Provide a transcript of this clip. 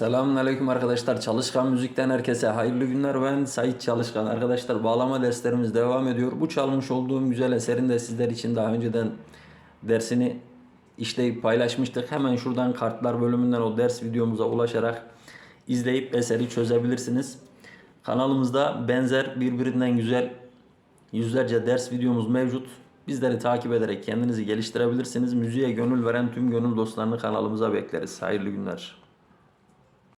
Selamünaleyküm arkadaşlar. Çalışkan Müzik'ten herkese hayırlı günler. Ben Sait Çalışkan. Arkadaşlar bağlama derslerimiz devam ediyor. Bu çalmış olduğum güzel eserin de sizler için daha önceden dersini işleyip paylaşmıştık. Hemen şuradan kartlar bölümünden o ders videomuza ulaşarak izleyip eseri çözebilirsiniz. Kanalımızda benzer birbirinden güzel yüzlerce ders videomuz mevcut. Bizleri takip ederek kendinizi geliştirebilirsiniz. Müziğe gönül veren tüm gönül dostlarını kanalımıza bekleriz. Hayırlı günler.